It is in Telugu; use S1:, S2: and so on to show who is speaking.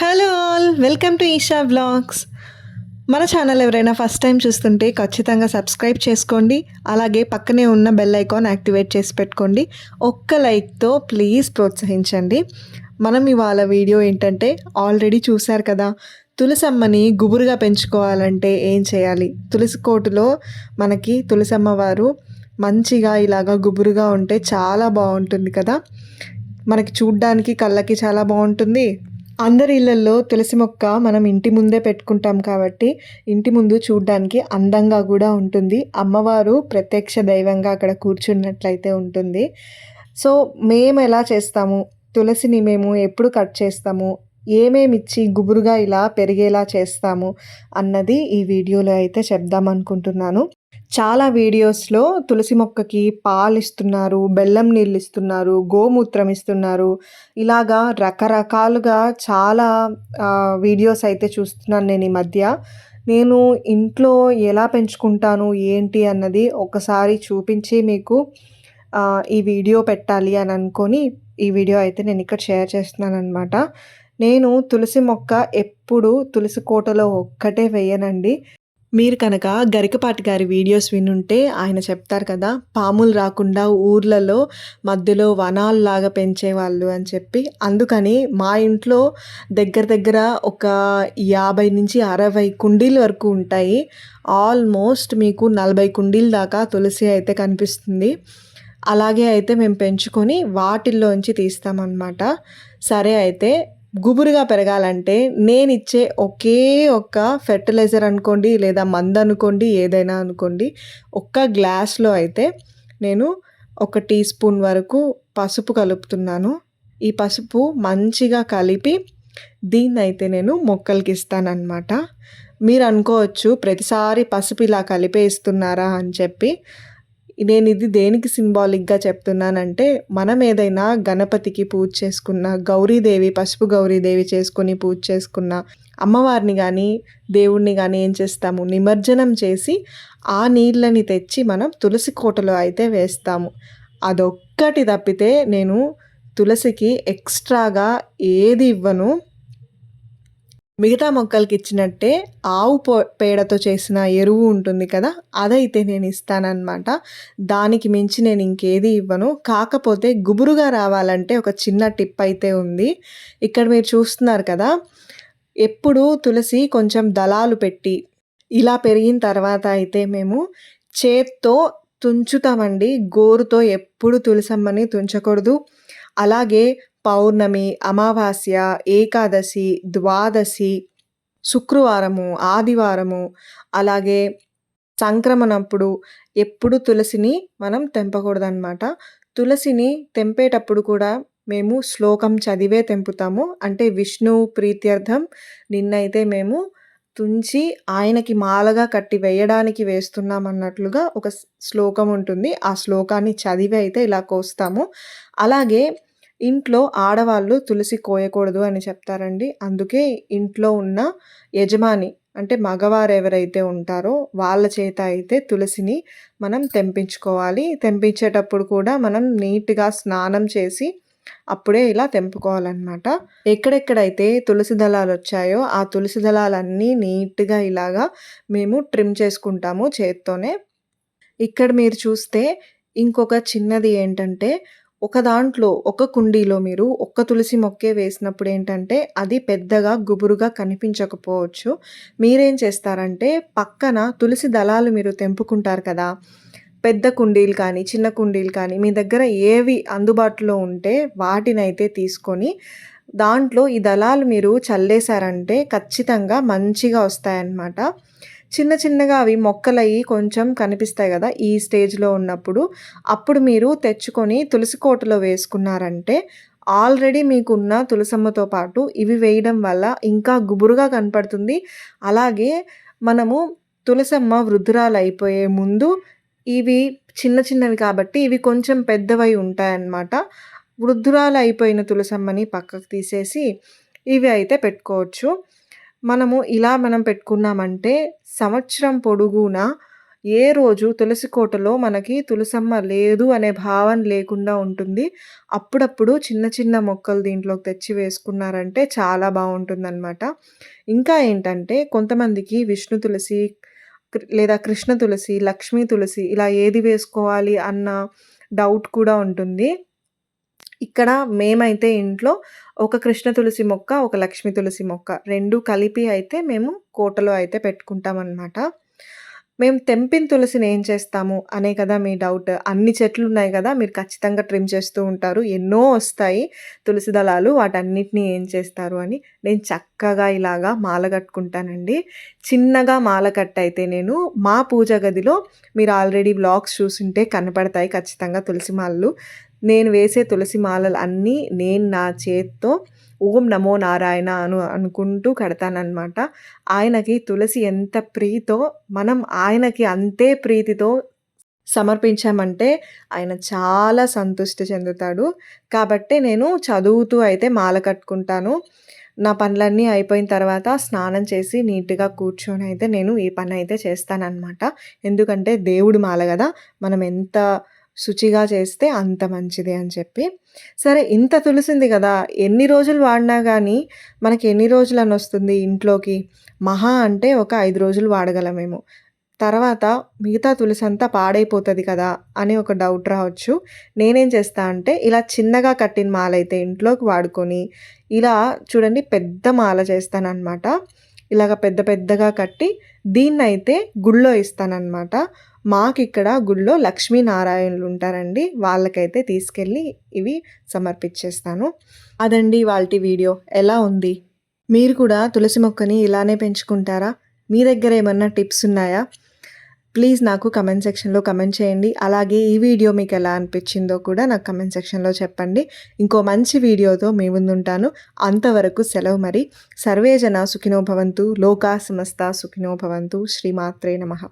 S1: Hello all welcome to Eesha vlogs. మన ఛానల్ ఎవరైనా ఫస్ట్ టైం చూస్తుంటే ఖచ్చితంగా సబ్స్క్రైబ్ చేసుకోండి అలాగే పక్కనే ఉన్న బెల్ ఐకాన్ యాక్టివేట్ చేసి పెట్టుకోండి. ఒక్క లైక్తో ప్లీజ్ ప్రోత్సహించండి. మనం ఇవాళ వీడియో ఏంటంటే ఆల్రెడీ చూశారు కదా తులసమ్మని గుబురుగా పెంచుకోవాలంటే ఏం చేయాలి? తులసి కోటులో మనకి తులసమ్మ వారు మంచిగా ఇలాగా గుబురుగా ఉంటే చాలా బాగుంటుంది కదా. మనకి చూడ్డానికి కళ్ళకి చాలా బాగుంటుంది. అందరి ఇళ్ళల్లో తులసి మొక్క మనం ఇంటి ముందే పెట్టుకుంటాం కాబట్టి ఇంటి ముందు చూడ్డానికి అందంగా కూడా ఉంటుంది. అమ్మవారు ప్రత్యక్ష దైవంగా అక్కడ కూర్చున్నట్లయితే ఉంటుంది. సో మేము ఎలా చేస్తాము? తులసిని మేము ఎప్పుడు కట్ చేస్తాము? ఏమేమి ఇచ్చి గుబురుగా ఇలా పెరిగేలా చేస్తాము? అన్నది ఈ వీడియోలో అయితే చెప్దాం అనుకుంటున్నాను. చాలా వీడియోస్లో తులసి మొక్కకి పాలు ఇస్తున్నారు బెల్లం నీళ్ళు ఇస్తున్నారు గోమూత్రం ఇస్తున్నారు. ఇలాగా రకరకాలుగా చాలా వీడియోస్ అయితే చూస్తున్నాను నేను ఈ మధ్య. నేను ఇంట్లో ఎలా పెంచుకుంటాను ఏంటి అన్నది ఒకసారి చూపించి మీకు ఈ వీడియో పెట్టాలి అని అనుకొని ఈ వీడియో అయితే నేను ఇక్కడ షేర్ చేస్తున్నాను అనమాట నేను తులసి మొక్క ఎప్పుడు తులసి కోటలో ఒక్కటే వేయనండి. మీరు కనుక గరికపాటి గారి వీడియోస్ వినుంటే ఆయన చెప్తారు కదా పాములు రాకుండా ఊర్లలో మధ్యలో వనాల్లాగా పెంచేవాళ్ళు అని చెప్పి. అందుకని మా ఇంట్లో దగ్గర దగ్గర ఒక యాభై నుంచి అరవై కుండీల వరకు ఉంటాయి. ఆల్మోస్ట్ మీకు నలభై కుండీల దాకా తులసి అయితే కనిపిస్తుంది. అలాగే అయితే మేము పెంచుకొని వాటిల్లోంచి తీస్తామన్నమాట. సరే అయితే గుబురుగా పెరగాలంటే నేను ఇచ్చే ఒకే ఒక్క ఫెర్టిలైజర్ అనుకోండి లేదా మందు అనుకోండి ఏదైనా అనుకోండి ఒక్క గ్లాస్లో అయితే నేను ఒక టీ స్పూన్ వరకు పసుపు కలుపుతున్నాను. ఈ పసుపు మంచిగా కలిపి దీన్ని అయితే నేను మొక్కలకి ఇస్తానన్నమాట. మీరు అనుకోవచ్చు ప్రతిసారి పసుపు ఇలా కలిపేస్తున్నారా అని చెప్పి నేను ఇది దేనికి సింబాలిక్గా చెప్తున్నానంటే మనం ఏదైనా గణపతికి పూజ చేసుకున్న గౌరీదేవి పసుపు గౌరీదేవి చేసుకుని పూజ చేసుకున్న అమ్మవారిని కానీ దేవుణ్ణి కానీ ఏం చేస్తాము? నిమజ్జనం చేసి ఆ నీళ్ళని తెచ్చి మనం తులసి కోటలో అయితే వేస్తాము. అదొక్కటి తప్పితే నేను తులసికి ఎక్స్ట్రాగా ఏది ఇవ్వను. మిగతా మొక్కలకి ఇచ్చినట్టే ఆవు పేడతో చేసిన ఎరువు ఉంటుంది కదా అదైతే నేను ఇస్తానన్నమాట. దానికి మించి నేను ఇంకేది ఇవ్వను. కాకపోతే గుబురుగా రావాలంటే ఒక చిన్న టిప్ అయితే ఉంది. ఇక్కడ మీరు చూస్తున్నారు కదా ఎప్పుడు తులసి కొంచెం దళాలు పెట్టి ఇలా పెరిగిన తర్వాత అయితే మేము చేత్తో తుంచుతామండి. గోరుతో ఎప్పుడు తులసమ్మని తుంచకూడదు. అలాగే పౌర్ణమి అమావాస్య ఏకాదశి ద్వాదశి శుక్రవారము ఆదివారము అలాగే సంక్రమణప్పుడు ఎప్పుడు తులసిని మనం తెంపకూడదన్నమాట. తులసిని తెంపేటప్పుడు కూడా మేము శ్లోకం చదివే తెంపుతాము. అంటే విష్ణు ప్రీత్యర్థం నిన్నైతే మేము తుంచి ఆయనకి మాలగా కట్టి వేయడానికి వేస్తున్నాం అన్నట్లుగా ఒక శ్లోకం ఉంటుంది. ఆ శ్లోకాన్ని చదివి అయితే ఇలా కోస్తాము. అలాగే ఇంట్లో ఆడవాళ్ళు తులసి కోయకూడదు అని చెప్తారండి. అందుకే ఇంట్లో ఉన్న యజమాని అంటే మగవారు ఎవరైతే ఉంటారో వాళ్ళ చేత అయితే తులసిని మనం తెంపించుకోవాలి. తెంపించేటప్పుడు కూడా మనం నీట్గా స్నానం చేసి అప్పుడే ఇలా తెంపుకోవాలన్నమాట. ఎక్కడెక్కడైతే తులసి దళాలు వచ్చాయో ఆ తులసి దళాలన్నీ నీట్గా ఇలాగా మేము ట్రిమ్ చేసుకుంటాము చేత్తోనే. ఇక్కడ మీరు చూస్తే ఇంకొక చిన్నది ఏంటంటే ఒక దాంట్లో ఒక కుండీలో మీరు ఒక్క తులసి మొక్కే వేసినప్పుడు ఏంటంటే అది పెద్దగా గుబురుగా కనిపించకపోవచ్చు. మీరేం చేస్తారంటే పక్కన తులసి దళాలు మీరు తెంపుకుంటారు కదా పెద్ద కుండీలు కానీ చిన్న కుండీలు కానీ మీ దగ్గర ఏవి అందుబాటులో ఉంటే వాటినైతే తీసుకొని దాంట్లో ఈ దళాలు మీరు చల్లేశారంటే ఖచ్చితంగా మంచిగా వస్తాయన్నమాట. చిన్న చిన్నగా అవి మొక్కలయ్యి కొంచెం కనిపిస్తాయి కదా ఈ స్టేజ్లో ఉన్నప్పుడు. అప్పుడు మీరు తెచ్చుకొని తులసి కోటలో వేసుకున్నారంటే ఆల్రెడీ మీకున్న తులసమ్మతో పాటు ఇవి వేయడం వల్ల ఇంకా గుబురుగా కనపడుతుంది. అలాగే మనము తులసమ్మ వృద్ధురాలు అయిపోయే ముందు ఇవి చిన్న చిన్నవి కాబట్టి ఇవి కొంచెం పెద్దవై ఉంటాయన్నమాట. వృద్ధురాలు అయిపోయిన తులసమ్మని పక్కకు తీసేసి ఇవి అయితే పెట్టుకోవచ్చు. మనము ఇలా మనం పెట్టుకున్నామంటే సంవత్సరం పొడుగునా ఏ రోజు తులసి కోటలో మనకి తులసమ్మ లేదు అనే భావన లేకుండా ఉంటుంది. అప్పుడప్పుడు చిన్న చిన్న మొక్కలు దీంట్లోకి తెచ్చి వేసుకున్నారంటే చాలా బాగుంటుందన్నమాట ఇంకా ఏంటంటే కొంతమందికి విష్ణు తులసి లేదా కృష్ణ తులసి, లక్ష్మీ తులసి ఇలా ఏది వేసుకోవాలి అన్న డౌట్ కూడా ఉంటుంది. ఇక్కడ మేమైతే ఇంట్లో ఒక కృష్ణ తులసి మొక్క, ఒక లక్ష్మి తులసి మొక్క రెండు కలిపి అయితే మేము కోటలో అయితే పెట్టుకుంటామన్నమాట మేము తెంపిన తులసిని ఏం చేస్తాము అనే కదా మీ డౌట్. అన్ని చెట్లు ఉన్నాయి కదా మీరు ఖచ్చితంగా ట్రిమ్ చేస్తూ ఉంటారు. ఎన్నో వస్తాయి తులసి దళాలు. వాటన్నిటిని ఏం చేస్తారు అని. నేను చక్కగా ఇలాగా మాల కట్టుకుంటానండి. చిన్నగా మాల కట్టయితే నేను మా పూజ గదిలో మీరు ఆల్రెడీ బ్లాగ్స్ చూసుంటే కనపడతాయి ఖచ్చితంగా తులసి మాలలు. నేను వేసే తులసి మాలలు అన్నీ నేను నా చేత్తో ఓం నమో నారాయణ అను అనుకుంటూ కడతాననమాట. ఆయనకి తులసి ఎంత ప్రీతో మనం ఆయనకి అంతే ప్రీతితో సమర్పించామంటే ఆయన చాలా సంతృష్టి చెందుతాడు. కాబట్టి నేను చదువుతూ అయితే మాల కట్టుకుంటాను. నా పనులన్నీ అయిపోయిన తర్వాత స్నానం చేసి నీట్‌గా కూర్చొని అయితే నేను ఈ పని అయితే చేస్తానన్నమాట ఎందుకంటే దేవుడు మాల గదా! మనం ఎంత శుచిగా చేస్తే అంత మంచిది అని చెప్పి. సరే ఇంత తులసింది కదా ఎన్ని రోజులు వాడినా కానీ మనకి ఎన్ని రోజులనొస్తుంది ఇంట్లోకి? మహా అంటే ఒక ఐదు రోజులు వాడగలమేమో. తర్వాత మిగతా తులసంతా పాడైపోతుంది కదా! అని ఒక డౌట్ రావచ్చు. నేనేం చేస్తా అంటే ఇలా చిన్నగా కట్టిన మాలైతే ఇంట్లోకి వాడుకొని, ఇలా చూడండి పెద్ద మాల చేస్తాననమాట. ఇలాగ పెద్ద పెద్దగా కట్టి దీన్నైతే గుళ్ళో ఇస్తాననమాట. మాకిక్కడ గుళ్ళో లక్ష్మీనారాయణులు ఉంటారండి. వాళ్ళకైతే తీసుకెళ్ళి ఇవి సమర్పించేస్తాను. అదండి వాళ్ళ వీడియో. ఎలా ఉంది? మీరు కూడా తులసి మొక్కని ఇలానే పెంచుకుంటారా? మీ దగ్గర ఏమన్నా టిప్స్ ఉన్నాయా? ప్లీజ్ నాకు కమెంట్ సెక్షన్‌లో కమెంట్ చేయండి. అలాగే ఈ వీడియో మీకు ఎలా అనిపించిందో కూడా నాకు కమెంట్ సెక్షన్‌లో చెప్పండి. ఇంకో మంచి వీడియోతో మీ ముందుంటాను. అంతవరకు సెలవు మరి. సర్వే జన లోకా సమస్త సుఖినోభవంతు శ్రీమాత్రే నమః.